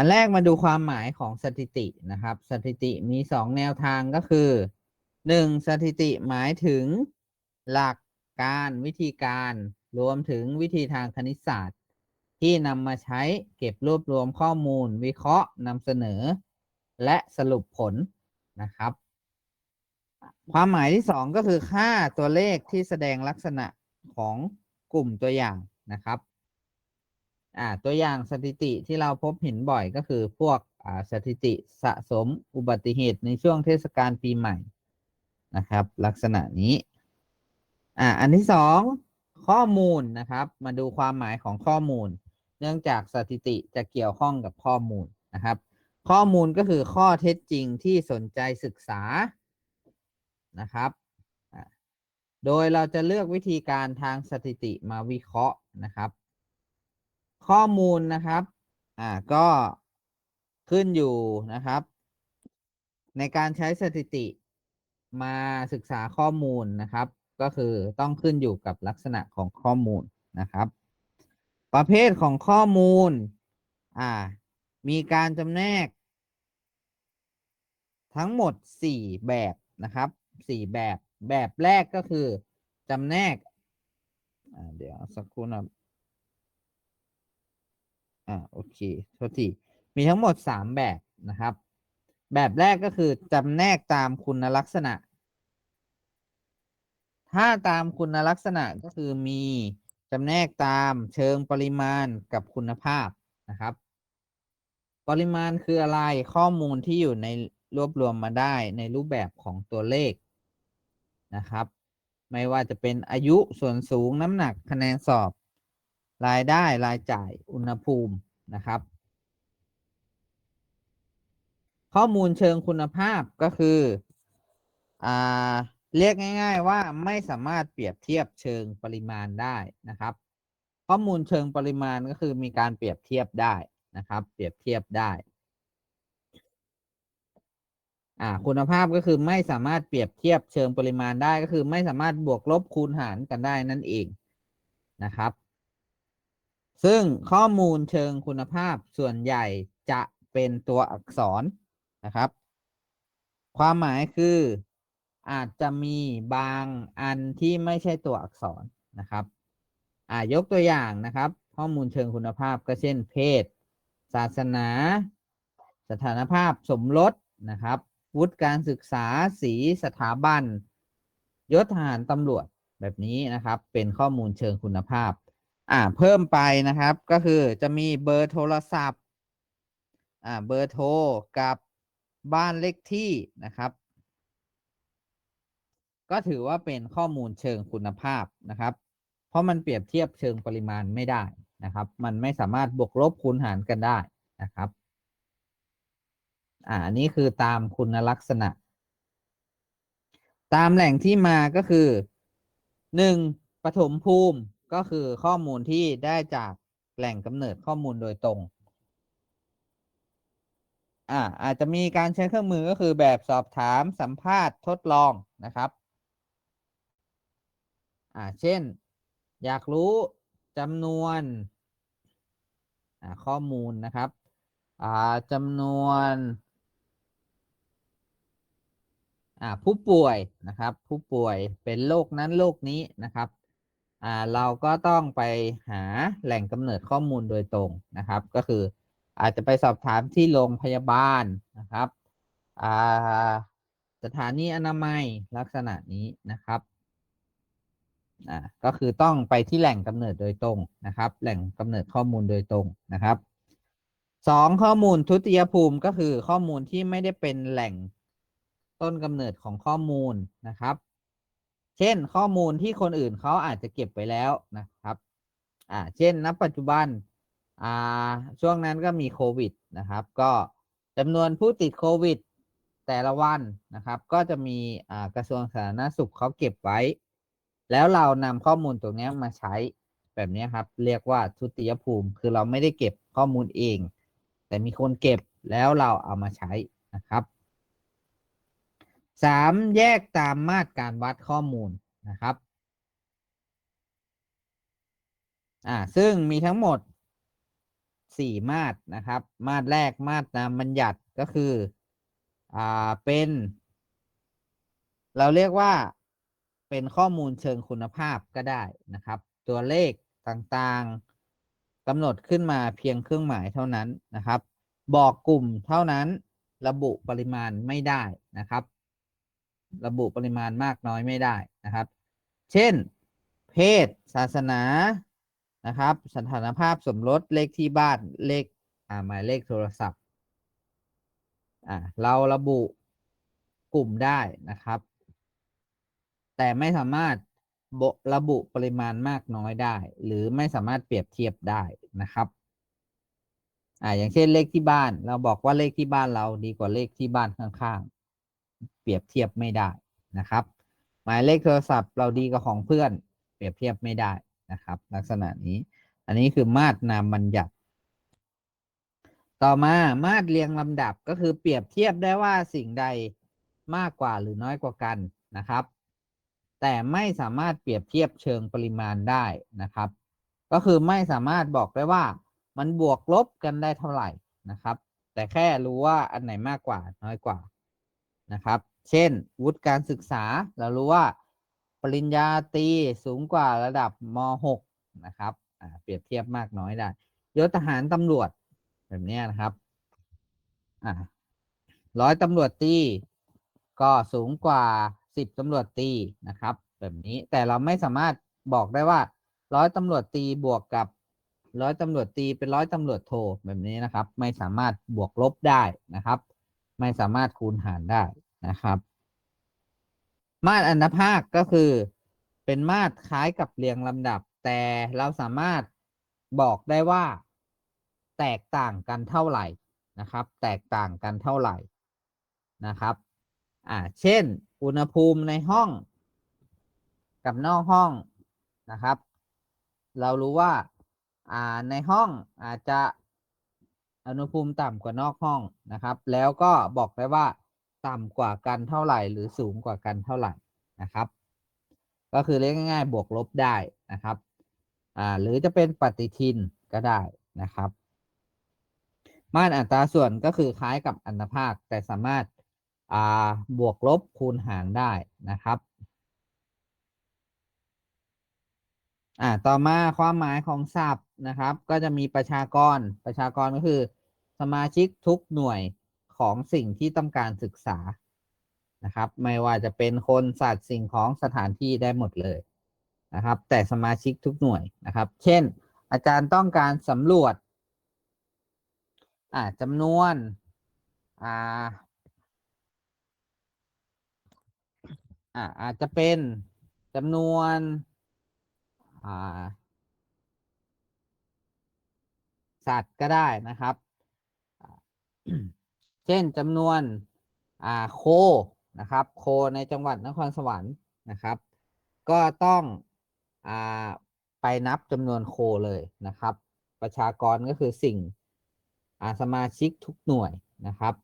อันแรกมาดูความหมายของสถิตินะครับ สถิติมีสองแนวทางก็คือหนึ่งสถิติหมายถึงหลักการวิธีการรวมถึงวิธีทางคณิตศาสตร์ ที่นำมาใช้เก็บรวบรวมข้อมูล วิเคราะห์นำเสนอ และสรุปผลนะครับ ความหมายที่สองก็คือค่าตัวเลขที่แสดงลักษณะของกลุ่มตัวอย่างนะครับ อ่าตัวอย่างสถิติที่เราพบเห็นบ่อยก็คือพวกอ่าสถิติสะสมอุบัติเหตุในช่วงเทศกาลปีใหม่นะครับ ลักษณะนี้อ่าอันที่สองข้อมูลนะครับ มาดูความหมายของข้อมูล เนื่องจากสถิติจะเกี่ยวข้องกับข้อมูลนะครับ ข้อมูลก็คือข้อเท็จจริงที่สนใจศึกษานะครับโดยเราจะเลือกวิธีการทางสถิติมาวิเคราะห์นะครับ ข้อมูลนะครับ อ่า ก็ขึ้นอยู่นะครับ ในการใช้สถิติมาศึกษาข้อมูลนะครับ ก็คือต้องขึ้นอยู่กับลักษณะของข้อมูลนะครับ ประเภทของข้อมูล อ่า มีการจำแนก ทั้งหมดสี่แบบนะครับสี่แบบแบบแรกก็คือจำแนก อ่า เดี๋ยวสักครู่นะ อ่าโอเคโทษทีมีทั้งหมดสามแบบนะครับ แบบแรกก็คือจำแนกตามคุณลักษณะ ถ้าตามคุณลักษณะก็คือมีจำแนกตามเชิงปริมาณกับคุณภาพนะครับ ปริมาณคืออะไรข้อมูลที่อยู่ในรวบรวมมาได้ในรูปแบบของตัวเลขนะครับ ไม่ว่าจะเป็นอายุส่วนสูงน้ำหนักคะแนนสอบ รายได้รายจ่ายอุณหภูมินะครับ ข้อมูลเชิงคุณภาพก็คืออ่าเรียกง่าย ๆ ว่าไม่สามารถเปรียบเทียบเชิงปริมาณได้นะครับ ข้อมูลเชิงปริมาณก็คือมีการเปรียบเทียบได้นะครับ เปรียบเทียบได้อ่าคุณภาพก็คือไม่สามารถเปรียบเทียบเชิงปริมาณได้ก็คือไม่สามารถบวกลบคูณหารกันได้นั่นเองนะครับ ซึ่งข้อมูลเชิงคุณภาพส่วนใหญ่จะเป็นตัวอักษรนะครับ ความหมายคืออาจจะมีบางอันที่ไม่ใช่ตัวอักษรนะครับอ่ายกตัวอย่างนะครับ ข้อมูลเชิงคุณภาพก็เช่น เพศ ศาสนา สถานภาพสมรสนะครับวุฒิการศึกษาสีสถาบัน ยศทหารตำรวจแบบนี้นะครับ เป็นข้อมูลเชิงคุณภาพ อ่า เพิ่มไปนะครับ ก็คือจะมีเบอร์โทรศัพท์ อ่า เบอร์โทรกับบ้านเลขที่นะครับ ก็ถือว่าเป็นข้อมูลเชิงคุณภาพนะครับ เพราะมันเปรียบเทียบเชิงปริมาณไม่ได้นะครับ มันไม่สามารถบวกลบคูณหารกันได้นะครับ อ่าอันนี้คือตามคุณลักษณะ ตามแหล่งที่มาก็คือหนึ่งปฐมภูมิ ก็คือข้อมูลที่ได้จากแหล่งกำเนิดข้อมูลโดยตรง อ่าอาจจะมีการใช้เครื่องมือก็คือแบบสอบถามสัมภาษณ์ทดลองนะครับอ่าเช่น อยากรู้จำนวนอ่าข้อมูลนะครับอ่าจำนวนอ่าผู้ป่วยนะครับ ผู้ป่วยเป็นโรคนั้นโรคนี้นะครับ อ่าเราก็ต้องไปหาแหล่งกำเนิดข้อมูลโดยตรงนะครับ ก็คืออาจจะไปสอบถามที่โรงพยาบาลนะครับอ่าสถานีอนามัยลักษณะนี้นะครับอ่าก็คือต้องไปที่แหล่งกำเนิดโดยตรงนะครับ แหล่งกำเนิดข้อมูลโดยตรงนะครับสองข้อมูลทุติยภูมิก็คือข้อมูลที่ไม่ได้เป็นแหล่งต้นกำเนิดของข้อมูลนะครับ เช่น ข้อมูลที่คนอื่นเขาอาจจะเก็บไว้แล้วนะครับ อ่า เช่น ณ ปัจจุบัน อ่า ช่วงนั้นก็มีโควิดนะครับ ก็จำนวนผู้ติดโควิด แต่ละวันนะครับ ก็จะมีอ่ากระทรวงสาธารณสุขเขาเก็บไว้ แล้วเรานำข้อมูลตรงนี้มาใช้แบบนี้ครับ เรียกว่าทุติยภูมิ คือเราไม่ได้เก็บข้อมูลเอง แต่มีคนเก็บแล้วเราเอามาใช้นะครับ สามแยกตามมาตรการวัดข้อมูลนะครับ อ่า ซึ่งมีทั้งหมดสี่มาตรนะครับ มาตรแรกมาตรนามบัญญัติก็คือ อ่า เป็น เราเรียกว่าเป็นข้อมูลเชิงคุณภาพก็ได้นะครับ ตัวเลขต่างๆกำหนดขึ้นมาเพียงเครื่องหมายเท่านั้นนะครับ บอกกลุ่มเท่านั้นระบุปริมาณไม่ได้นะครับ ระบุปริมาณมากน้อยไม่ได้นะครับ เช่น เพศ ศาสนา นะครับ สถานภาพสมรส เลขที่บ้าน เลข อ่า หมายเลขโทรศัพท์ อ่า เราระบุกลุ่มได้นะครับ แต่ไม่สามารถระบุปริมาณมากน้อยได้ หรือไม่สามารถเปรียบเทียบได้นะครับ อ่า อย่างเช่นเลขที่บ้าน เราบอกว่าเลขที่บ้านเราดีกว่าเลขที่บ้านข้างๆ รียบเทียบไม่ได้นะครับ หมายเลขโทรศัพท์เราดีกว่าของเพื่อน เปรียบเทียบไม่ได้นะครับ ลักษณะนี้ อันนี้คือมาตรนามบัญญัติ ต่อมามาตรเรียงลำดับก็คือเปรียบเทียบได้ว่าสิ่งใดมากกว่าหรือน้อยกว่ากันนะครับ แต่ไม่สามารถเปรียบเทียบเชิงปริมาณได้นะครับ ก็คือไม่สามารถบอกได้ว่ามันบวกลบกันได้เท่าไหร่นะครับ แต่แค่รู้ว่าอันไหนมากกว่าน้อยกว่านะครับ เช่น วุฒิการศึกษา เรารู้ว่า ปริญญาตรีสูงกว่าระดับม .6 นะครับเปรียบเทียบมากน้อยได้ยศทหารตำรวจแบบนี้นะครับร้อยตำรวจตรีก็สูงกว่าสิบตำรวจตรีนะครับ แบบนี้แต่เราไม่สามารถบอกได้ว่าร้อยตำรวจตรีบวกกับร้อยตำรวจตรีเป็นร้อยตำรวจโทแบบนี้นะครับ ไม่สามารถบวกลบได้นะครับ ไม่สามารถคูณหารได้ นะครับมาตรอันภาคก็คือเป็นมาตรคล้ายกับเรียงลำดับ แต่เราสามารถบอกได้ว่า แตกต่างกันเท่าไหร่นะครับ แตกต่างกันเท่าไหร่นะครับอ่าเช่น อุณหภูมิในห้องกับนอกห้องนะครับ เรารู้ว่าอ่าในห้องอาจจะอุณหภูมิต่ำกว่านอกห้องนะครับ แล้วก็บอกได้ว่า ต่ำกว่ากันเท่าไหร่ หรือสูงกว่ากันเท่าไหร่นะครับ ก็คือเรียกง่ายๆ บวกลบได้นะครับอ่าหรือจะเป็นปฏิทินก็ได้นะครับมาตรอัตราส่วนก็คือคล้ายกับอันภาค แต่สามารถอ่าบวกลบคูณหารได้นะครับอ่าต่อมาความหมายของศัพท์นะครับ ก็จะมีประชากรประชากรก็คือ สมาชิกทุกหน่วย ของสิ่งที่ต้องการศึกษานะครับ ไม่ว่าจะเป็นคนสัตว์สิ่งของสถานที่ได้หมดเลยนะครับ แต่สมาชิกทุกหน่วยนะครับ เช่น อาจารย์ต้องการสำรวจอ่าจำนวนอ่าอ่าอาจจะเป็นจำนวนอ่าสัตว์ก็ได้นะครับ เช่นจำนวนอ่าโคนะครับ โคในจังหวัดนครสวรรค์นะครับ ก็ต้องอ่าไปนับจำนวนโคเลยนะครับ ประชากรก็คือสิ่งอ่าสมาชิกทุกหน่วยนะครับ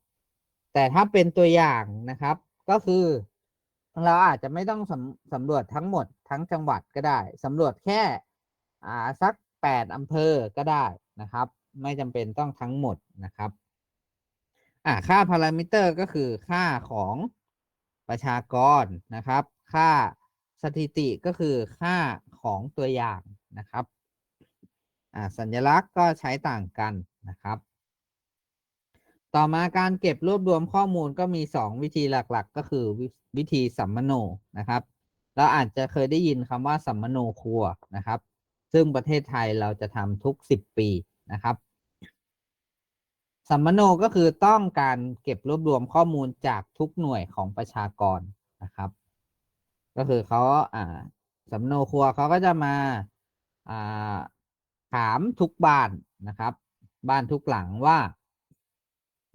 แต่ถ้าเป็นตัวอย่างนะครับ ก็คือเราอาจจะไม่ต้องสำสำรวจทั้งหมดทั้งจังหวัดก็ได้สำรวจแค่อ่าสักแปดอำเภอก็ได้นะครับ ไม่จำเป็นต้องทั้งหมดนะครับ อ่าค่าพารามิเตอร์ก็คือค่าของประชากรนะครับ ค่าสถิติก็คือค่าของตัวอย่างนะครับอ่าสัญลักษณ์ก็ใช้ต่างกันนะครับ ต่อมาการเก็บรวบรวมข้อมูลก็มี 2 วิธีหลักๆ ก็คือววิธีสัมมโนนะครับ เราอาจจะเคยได้ยินคำว่าสัมมโนครัวนะครับ ซึ่งประเทศไทยเราจะทำทุก 10 ปีนะครับ สัมมโนก็คือต้องการเก็บรวบรวมข้อมูลจากทุกหน่วยของประชากรนะครับ ก็คือเขาอ่าสัมมโนครัวเขาก็จะมาอ่าถามทุกบ้านนะครับ บ้านทุกหลังว่า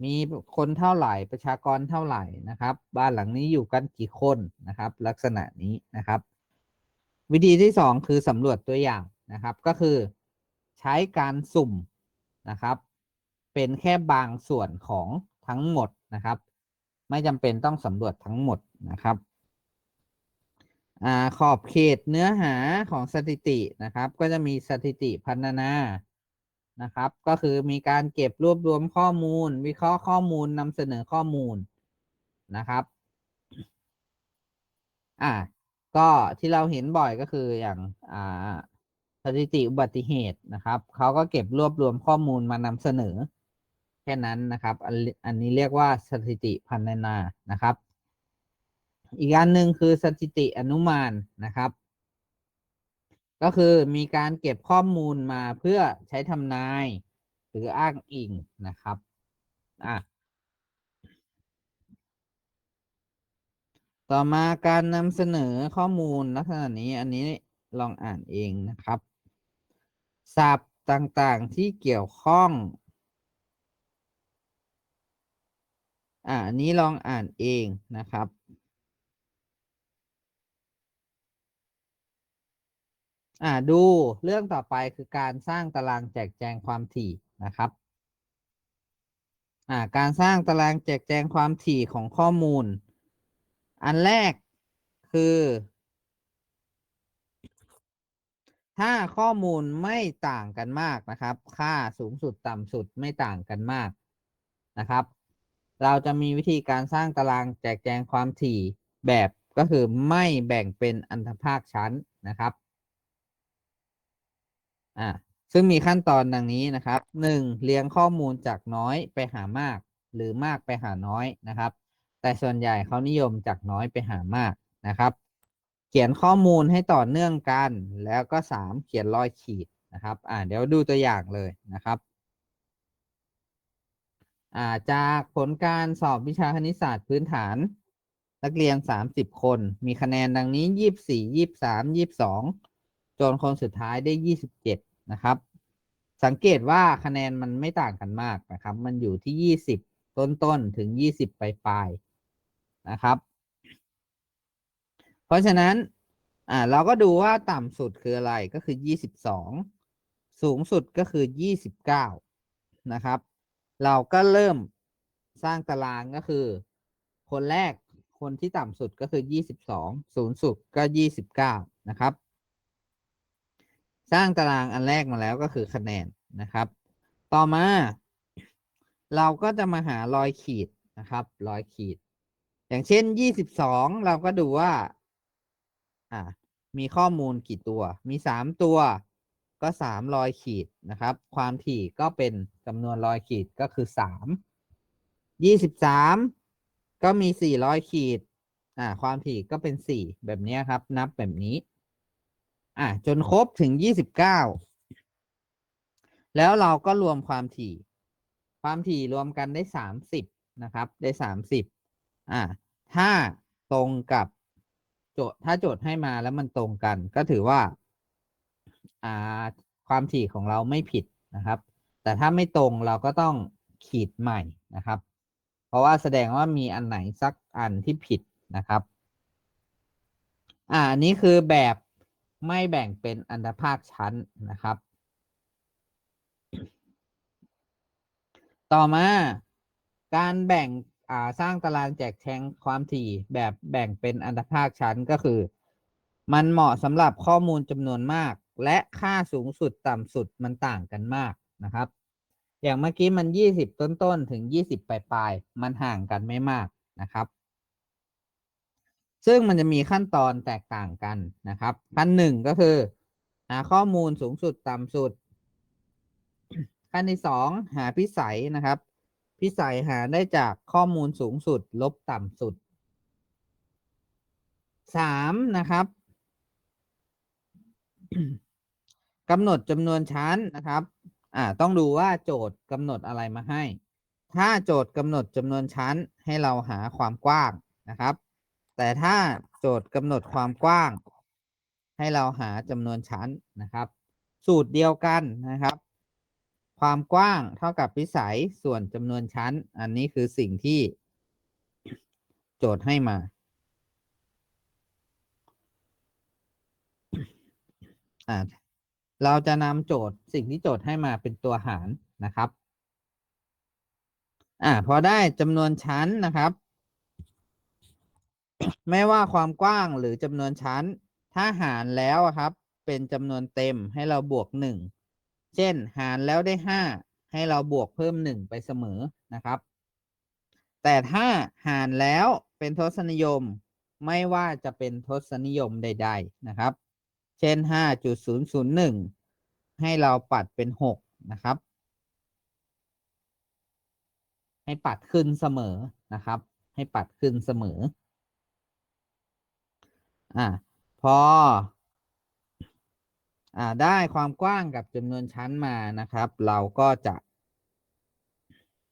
มีคนเท่าไหร่ประชากรเท่าไหร่นะครับ บ้านหลังนี้อยู่กันกี่คนนะครับ ลักษณะนี้นะครับ วิธีที่สองคือสำรวจตัวอย่างนะครับ ก็คือใช้การสุ่มนะครับ เป็นแค่บางส่วนของทั้งหมดนะครับ ไม่จำเป็นต้องสำรวจทั้งหมดนะครับอขอบเขตเนื้อหาของสถิตินะครับ ก็จะมีสถิติพันนานะครับ ก็คือมีการเก็บรวบรวมข้อมูล วิเคราะห์ข้อมูลนำเสนอข้อมูลนะครับอ่าก็ที่เราเห็นบ่อยก็คืออย่างอ่าสถิติอุบัติเหตุนะครับเขาก็เก็บรวบรวมข้อมูลมานำเสนอ ค่นั้นนะครับอันอันนี้เรียกว่าสถิติพันนานะครับ อีกอันหนึ่งคือสถิติอนุมานนะครับ ก็คือมีการเก็บข้อมูลมาเพื่อใช้ทำนาย หรืออ้างอิงนะครับอะต่อมาการนำเสนอข้อมูลลักษณะนี้อันนี้ลองอ่านเองนะครับศัพท์ต่างๆที่เกี่ยวข้อง อ่าอันนี้ลองอ่านเองนะครับ อ่าดูเรื่องต่อไปคือการสร้างตารางแจกแจงความถี่นะครับอ่าการสร้างตารางแจกแจงความถี่ของข้อมูล อันแรกคือ ถ้าข้อมูลไม่ต่างกันมากนะครับ ค่าสูงสุดต่ำสุดไม่ต่างกันมากนะครับ เราจะมีวิธีการสร้างตารางแจกแจงความถี่แบบก็คือไม่แบ่งเป็นอันธภาคชั้นนะครับอ่าซึ่งมีขั้นตอนดังนี้นะครับหนึ่งเรียงข้อมูลจากน้อยไปหามาก หรือมากไปหาน้อยนะครับ แต่ส่วนใหญ่เขานิยมจากน้อยไปหามากนะครับ เขียนข้อมูลให้ต่อเนื่องกัน แล้วก็สามเขียนรอยขีดนะครับ อ่าเดี๋ยวดูตัวอย่างเลยนะครับ จากผลการสอบวิชาคณิตศาสตร์พื้นฐาน นักเรียนสามสิบคน มีคะแนนดังนี้ยี่สิบสี่ยี่สามยี่สองจนคนสุดท้ายได้ยี่สิบเจ็ดนะครับ สังเกตว่าคะแนนมันไม่ต่างกันมากนะครับ มันอยู่ที่ยี่สิบต้นๆถึงยี่สิบปลายๆนะครับ เพราะฉะนั้นอ่าเราก็ดูว่าต่ำสุดคืออะไรก็คือยี่สิบสองสูงสุดก็คือยี่สิบเก้านะครับ เราก็เริ่มสร้างตารางก็คือ คนแรกคนที่ต่ำสุดก็คือยี่สิบสองสูงสุดก็ยี่สิบเก้านะครับ สร้างตารางอันแรกมาแล้วก็คือคะแนนนะครับ ต่อมา เราก็จะมาหารอยขีดนะครับรอยขีด อย่างเช่นยี่สิบสองเราก็ดูว่า อ่ามีข้อมูลกี่ตัว มีสามตัว ก็สามรอยขีดนะครับ ความถี่ก็เป็นจำนวนรอยขีดก็คือสามยี่สิบสามก็มีสี่ร้อยขีด อ่า ความถี่ก็เป็นสี่แบบนี้ครับ นับแบบนี้ อ่าจนครบถึงยี่สิบเก้าแล้วเราก็รวมความถี่ ความถี่รวมกันได้สามสิบนะครับ ได้สามสิบอ่า ถ้าตรงกับโจทย์ถ้าโจทย์ให้มาแล้วมันตรงกัน ก็ถือว่าอ่า ความถี่ของเราไม่ผิดนะครับ แต่ถ้าไม่ตรงเราก็ต้องขีดใหม่นะครับ เพราะว่าแสดงว่ามีอันไหนสักอันที่ผิดนะครับอ่าอันนี้คือแบบไม่แบ่งเป็นอันดภาคชั้นนะครับ ต่อมาการแบ่งอ่าสร้างตารางแจกแจงความถี่แบบแบ่งเป็นอันดภาคชั้นก็คือ มันเหมาะสำหรับข้อมูลจำนวนมาก และค่าสูงสุดต่ำสุดมันต่างกันมากนะครับ อย่างเมื่อกี้มันยี่สิบต้นๆ ถึงยี่สิบปลายๆ มันห่างกันไม่มากนะครับ ซึ่งมันจะมีขั้นตอนแตกต่างกันนะครับ ขั้นหนึ่งก็คือ หาข้อมูลสูงสุดต่ำสุด ขั้นที่สองหาพิสัยนะครับ พิสัยหาได้จากข้อมูลสูงสุด ลบต่ำสุดสามนะครับ กำหนดจำนวนชั้นนะครับอ่าต้องดูว่าโจทย์กำหนดอะไรมาให้ ถ้าโจทย์กำหนดจำนวนชั้นให้เราหาความกว้างนะครับ แต่ถ้าโจทย์กำหนดความกว้าง ให้เราหาจำนวนชั้นนะครับ สูตรเดียวกันนะครับ ความกว้างเท่ากับพิสัยส่วนจำนวนชั้น อันนี้คือสิ่งที่โจทย์ให้มาอ่า เราจะนำโจทย์สิ่งที่โจทย์ให้มาเป็นตัวหารนะครับอ่าพอได้จำนวนชั้นนะครับ ไม่ว่าความกว้างหรือจำนวนชั้น ถ้าหารแล้วครับ เป็นจำนวนเต็มให้เราบวกหนึ่งเช่น หารแล้วได้ห้าให้เราบวกเพิ่มหนึ่งไปเสมอนะครับ แต่ถ้าหารแล้วเป็นทศนิยม ไม่ว่าจะเป็นทศนิยมใด ๆ นะครับ เช่นห้าจุดศูนย์ศูนย์หนึ่งให้เราปัดเป็นหกนะครับ ให้ปัดขึ้นเสมอนะครับ ให้ปัดขึ้นเสมอ อ่าพออ่าได้ความกว้างกับจำนวนชั้นมานะครับ เราก็จะ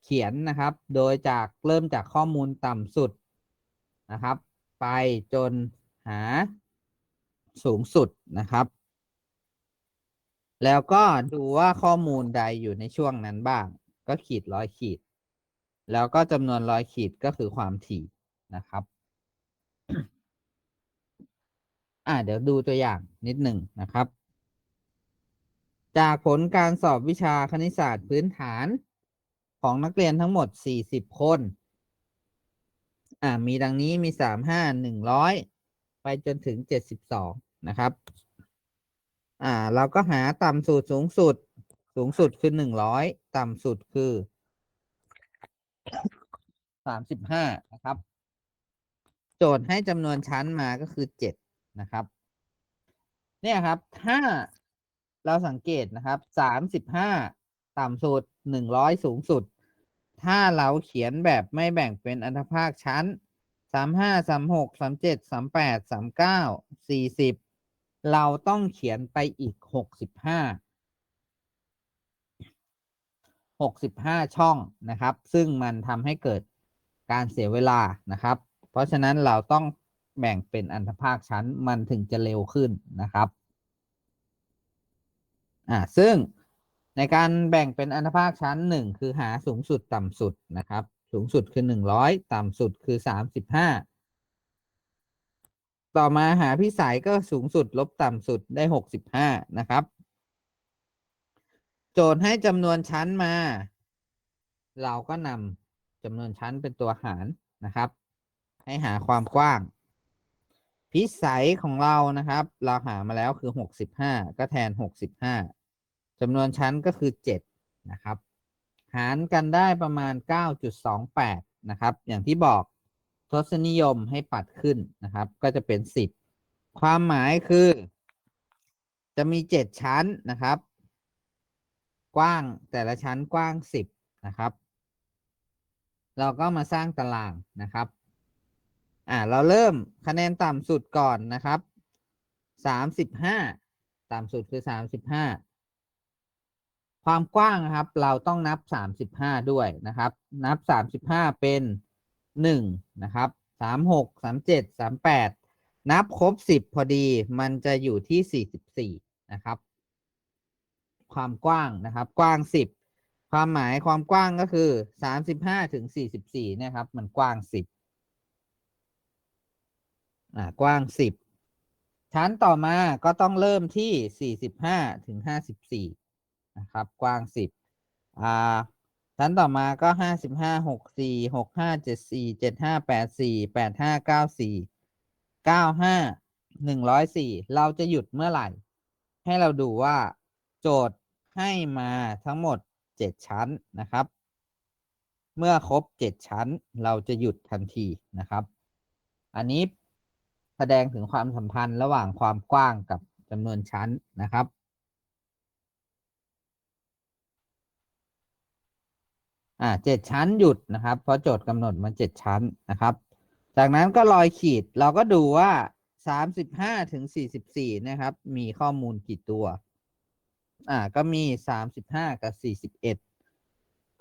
เขียนนะครับ โดยจากเริ่มจากข้อมูลต่ำสุดนะครับ ไปจนหา สูงสุดนะครับ แล้วก็ดูว่าข้อมูลใดอยู่ในช่วงนั้นบ้าง ก็ขีดร้อยขีด แล้วก็จำนวนร้อยขีดก็คือความถี่นะครับ อ่าเดี๋ยวดูตัวอย่างนิดหนึ่งนะครับ จากผลการสอบวิชาคณิตศาสตร์พื้นฐานของนักเรียนทั้งหมด 40 คน อ่า มีดังนี้มี 3 5 100 ไปจนถึง 72 นะครับ อ่า เราก็หาต่ำสุดสูงสุด สูงสุดคือ100ต่ำสุดคือ35นะครับ โจทย์ให้จำนวนชั้นมาก็คือ7นะครับ เนี่ยครับ ถ้าเราสังเกตนะครับสามสิบห้าต่ำสุดหนึ่งร้อยสูงสุด ถ้าเราเขียนแบบไม่แบ่งเป็นอันธภาคชั้นสามห้าสามหกสามเจ็ดสามแปดสามเก้าสี่สิบ เราต้องเขียนไปอีกหกสิบห้าหกสิบห้าช่องนะครับ ซึ่งมันทำให้เกิดการเสียเวลานะครับ เพราะฉะนั้นเราต้องแบ่งเป็นอันธภาคชั้นมันถึงจะเร็วขึ้นนะครับอ่าซึ่งในการแบ่งเป็นอันธภาคชั้นหนึ่งคือหาสูงสุดต่ำสุดนะครับ สูงสุดคือหนึ่งร้อยต่ำสุดคือสามสิบห้า ต่อมาหาพิสัยก็สูงสุดลบต่ำสุดได้หกสิบห้านะครับ โจทย์ให้จำนวนชั้นมา เราก็นำจำนวนชั้นเป็นตัวหารนะครับ ให้หาความกว้าง พิสัยของเรานะครับ เราหามาแล้วคือหกสิบห้าก็แทนหกสิบห้าจำนวนชั้นก็คือเจ็ดนะครับ หารกันได้ประมาณเก้าจุดสองแปดนะครับ อย่างที่บอก ทศนิยมให้ปัดขึ้นนะครับ ก็จะเป็นสิบความหมายคือ จะมีเจ็ดชั้นนะครับ กว้างแต่ละชั้นกว้างสิบนะครับ เราก็มาสร้างตารางนะครับอ่าเราเริ่มคะแนนต่ำสุดก่อนนะครับสามสิบห้าต่ำสุดคือสามสิบห้าความกว้างนะครับ เราต้องนับสามสิบห้าด้วยนะครับ นับสามสิบห้าเป็น หนึ่งนะครับสามหกสามเจ็ดสามแปดนับครบสิบพอดีมันจะอยู่ที่สี่สิบสี่นะครับ ความกว้างนะครับ กว้างสิบความหมายความกว้างก็คือสามสิบห้าถึงสี่สิบสี่นะครับ มันกว้างสิบอ่ากว้างสิบชั้นต่อมาก็ต้องเริ่มที่สี่สิบห้าถึงห้าสิบสี่นะครับ กว้างสิบอ่า ชั้นต่อมาก็ห้าสิบห้าหกสี่หกห้าเจ็ดสี่เจ็ดห้าแปดสี่แปดห้าเก้าสี่เก้าห้าหนึ่งร้อยสี่เราจะหยุดเมื่อไหร่ ให้เราดูว่า โจทย์ให้มาทั้งหมดเจ็ดชั้นนะครับ เมื่อครบเจ็ดชั้น เราจะหยุดทันทีนะครับ อันนี้แสดงถึงความสัมพันธ์ระหว่างความกว้างกับจำนวนชั้นนะครับ อ่าเจ็ดชั้นหยุดนะครับ เพราะโจทย์กำหนดมาเจ็ดชั้นนะครับ จากนั้นก็รอยขีดเราก็ดูว่าสามสิบห้าถึงสี่สิบสี่นะครับ มีข้อมูลกี่ตัว อ่า ก็มีสามสิบห้ากับสี่สิบเอ็ด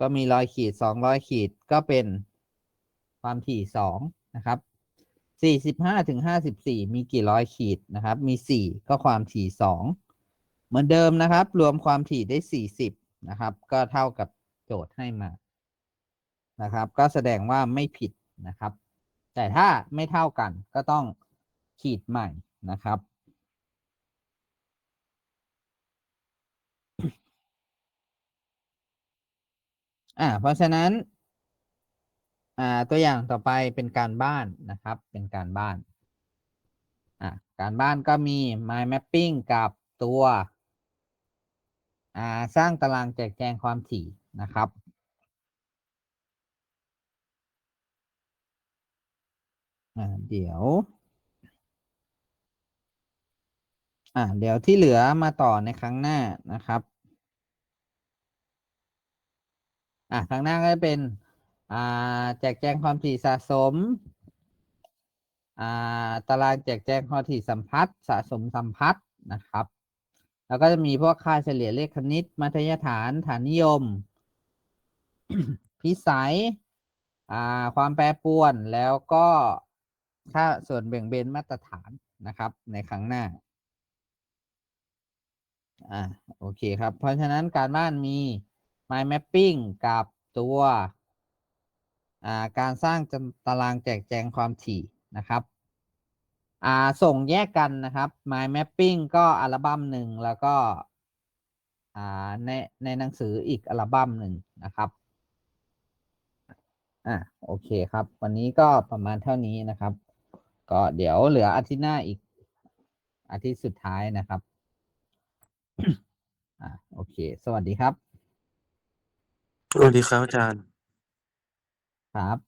ก็มีรอยขีดสองรอยขีดก็เป็นความถี่สองนะครับสี่สิบห้าถึงห้าสิบสี่มีกี่ร้อยขีดนะครับ มีสี่ก็ความถี่สองเหมือนเดิมนะครับ รวมความถี่ได้สี่สิบนะครับ ก็เท่ากับโจทย์ให้มา นะครับ ก็แสดงว่าไม่ผิดนะครับ แต่ถ้าไม่เท่ากันก็ต้องขีดใหม่นะครับอ่าเพราะฉะนั้นอ่าตัวอย่างต่อไปเป็นการบ้านนะครับ เป็นการบ้านอ่าการบ้านก็มี mind mapping กับตัวอ่าสร้างตารางแจกแจงความถี่นะครับ อ่าเดี๋ยว อ่าเดี๋ยวที่เหลือมาต่อในครั้งหน้านะครับ อะครั้งหน้าก็จะเป็น อ่าแจกแจงความถี่สะสม อ่าตารางแจกแจงความถี่สัมพัทธ์สะสมสัมพัทธ์นะครับ แล้วก็จะมีพวกค่าเฉลี่ยเลขคณิต มัธยฐานฐานนิยม พิสัยอ่าความแปรปรวนแล้วก็ ค่าส่วนแบ่งเบนมาตรฐานนะครับ ในครั้งหน้าอ่าโอเคครับ เพราะฉะนั้นการบ้านมี mind mapping กับตัวอ่าการสร้างตารางแจกแจงความถี่นะครับอ่าส่งแยกกันนะครับ mind mapping ก็อัลบั้มหนึ่งแล้วก็อ่าในในหนังสืออีกอัลบั้มหนึ่งนะครับอะโอเคครับ วันนี้ก็ประมาณเท่านี้นะครับ ก็เดี๋ยวเหลืออาทิตย์หน้าอีก อาทิตย์สุดท้ายนะครับอะโอเค สวัสดีครับ สวัสดีครับอาจารย์ ครับ